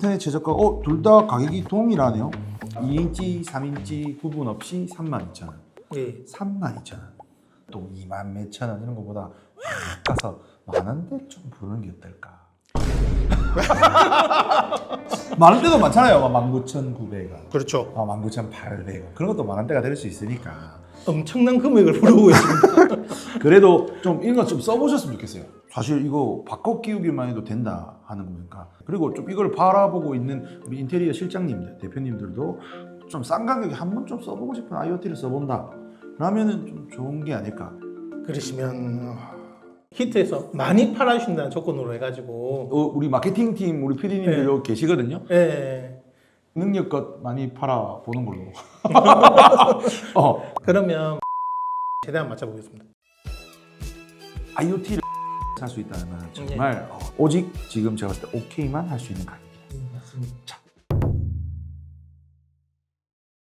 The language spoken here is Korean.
인터넷 최저가 어, 둘 다 가격이 동일하네요. 2인치, 3인치 구분 없이 32,000원. 예. 32,000원. 또 2만 몇천 원 이런 거보다 확 가서 만 원대 좀 부르는 게 어떨까? 만 원대도 많잖아요. 19,900원. 그렇죠. 아, 19,800원. 그런 것도 만 원대가 될 수 있으니까. 엄청난 금액을 부르고 있습니다. 그래도 좀 이런 거좀 써보셨으면 좋겠어요. 사실 이거 바꿔 끼우기만 해도 된다 하는 거니까. 그리고 좀 이걸 바라보고 있는 우리 인테리어 실장님들, 대표님들도 좀 싼 가격에 한 번 좀 써보고 싶은 IoT를 써본다. 라면은 좀 좋은 게 아닐까. 그러시면 히트에서 많이 팔아주신다는 조건으로 해가지고 어, 우리 마케팅 팀 우리 PD님들 네. 여기 계시거든요. 예. 능력껏 많이 팔아 보는 걸로. 어, 그러면 최대한 맞춰보겠습니다. IoT를 살 수 있다는 건 정말 어, 오직 지금 제가 봤을 때 오케이만 할 수 있는 가격. 맞습니다.